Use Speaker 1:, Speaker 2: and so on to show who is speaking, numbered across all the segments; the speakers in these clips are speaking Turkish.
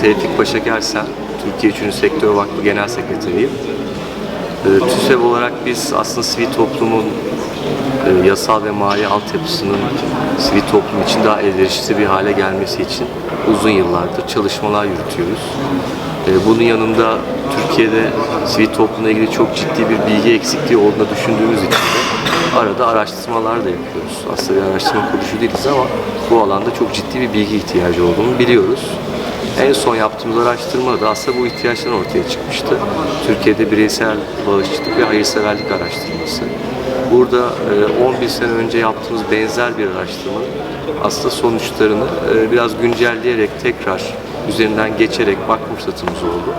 Speaker 1: Tevfik Paşa Gersen, Türkiye Üçüncü Sektör Vakfı Genel Sekreteriyim. E, TÜSEV olarak biz aslında sivil toplumun e, yasal ve mali altyapısının sivil toplum için daha elverişli bir hale gelmesi için uzun yıllardır çalışmalar yürütüyoruz. E, bunun yanında Türkiye'de sivil toplumla ilgili çok ciddi bir bilgi eksikliği olduğunu düşündüğümüz için de arada araştırmalar da yapıyoruz. Aslında bir araştırma kuruluşu değiliz ama bu alanda çok ciddi bir bilgi ihtiyacı olduğunu biliyoruz. En son yaptığımız araştırmada da aslında bu ihtiyaçlar ortaya çıkmıştı. Türkiye'de bireysel bağışçılık ve hayırseverlik araştırması. Burada e, 11 sene önce yaptığımız benzer bir araştırmanın aslında sonuçlarını e, biraz güncelleyerek tekrar üzerinden geçerek bakma fırsatımız oldu.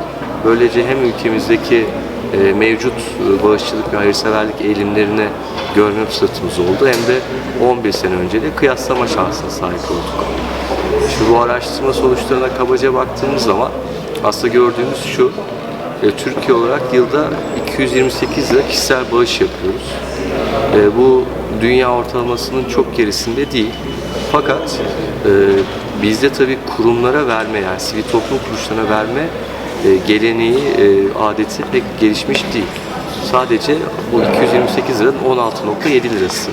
Speaker 1: Böylece hem ülkemizdeki e, mevcut e, bağışçılık ve hayırseverlik eğilimlerini görme fırsatımız oldu hem de 11 sene önce de kıyaslama şansına sahip olduk. Şimdi bu araştırma sonuçlarına kabaca baktığımız zaman aslında gördüğümüz şu, e, Türkiye olarak yılda 228 lira kişisel bağış yapıyoruz. E, bu dünya ortalamasının çok gerisinde değil. Fakat e, bizde tabii kurumlara verme yani sivil toplum kuruluşlarına verme e, geleneği, e, adeti pek gelişmiş değil. Sadece bu 228 liranın 16.7 lirası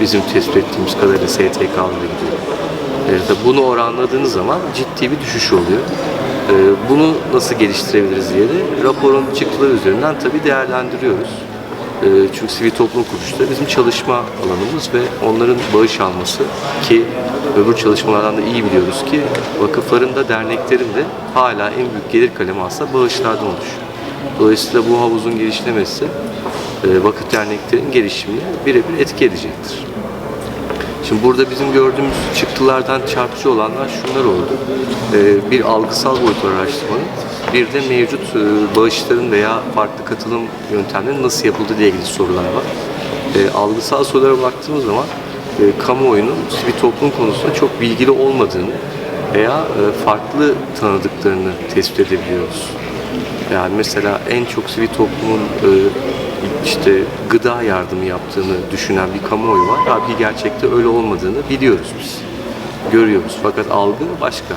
Speaker 1: bizim tespit ettiğimiz kadarıyla STK'lara gidiyor. E, tabii bunu oranladığınız zaman ciddi bir düşüş oluyor. E, bunu nasıl geliştirebiliriz diye de raporun çıktıları üzerinden tabii değerlendiriyoruz. E, çünkü sivil toplum kuruluşları bizim çalışma alanımız ve onların bağış alması ki öbür çalışmalardan da iyi biliyoruz ki vakıfların da derneklerin de hala en büyük gelir kalemi aslında bağışlardan oluşuyor. Dolayısıyla bu havuzun genişlemesi e, vakıf derneklerin gelişimine birebir etki edecektir. Şimdi burada bizim gördüğümüz çıktılardan çarpıcı olanlar şunlar oldu. Ee, bir algısal boyut var araştırmanın. Bir de mevcut e, bağışların veya farklı katılım yöntemlerinin nasıl yapıldığı ile ilgili sorular var. Ee, algısal sorulara baktığımız zaman e, kamuoyunun sivil toplum konusunda çok bilgili olmadığını veya e, farklı tanıdıklarını tespit edebiliyoruz. Yani mesela en çok sivil toplumun e, işte gıda yardımı yaptığını düşünen bir kamuoyu var. Halbuki gerçekte öyle olmadığını biliyoruz biz. Görüyoruz. Fakat algı başka.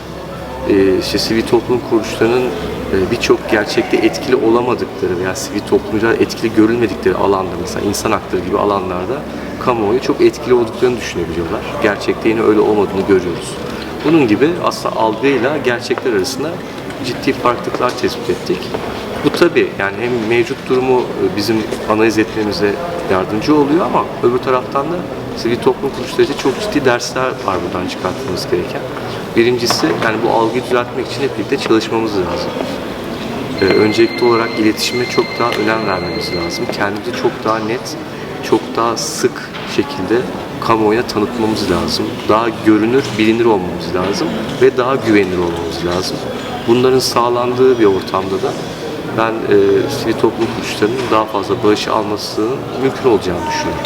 Speaker 1: E, işte sivil toplum kuruluşlarının e, birçok gerçekte etkili olamadıkları veya sivil toplumcular etkili görülmedikleri alanda mesela insan hakları gibi alanlarda kamuoyu çok etkili olduklarını düşünebiliyorlar. Gerçekte yine öyle olmadığını görüyoruz. Bunun gibi aslında algıyla gerçekler arasında ciddi farklılıklar tespit ettik. Bu tabii yani hem mevcut durumu e, bizim analiz etmemize yardımcı oluyor ama öbür taraftan da sivil toplum kuruluşları çok ciddi dersler var buradan çıkartmamız gereken. Birincisi yani bu algıyı düzeltmek için hep birlikte çalışmamız lazım. Ee, öncelikli olarak iletişime çok daha önem vermemiz lazım. Kendimizi çok daha net, çok daha sık şekilde kamuoyuna tanıtmamız lazım. Daha görünür, bilinir olmamız lazım ve daha güvenilir olmamız lazım. Bunların sağlandığı bir ortamda da ben e, sivil toplum kuruluşlarının daha fazla bağış almasının mümkün olacağını düşünüyorum.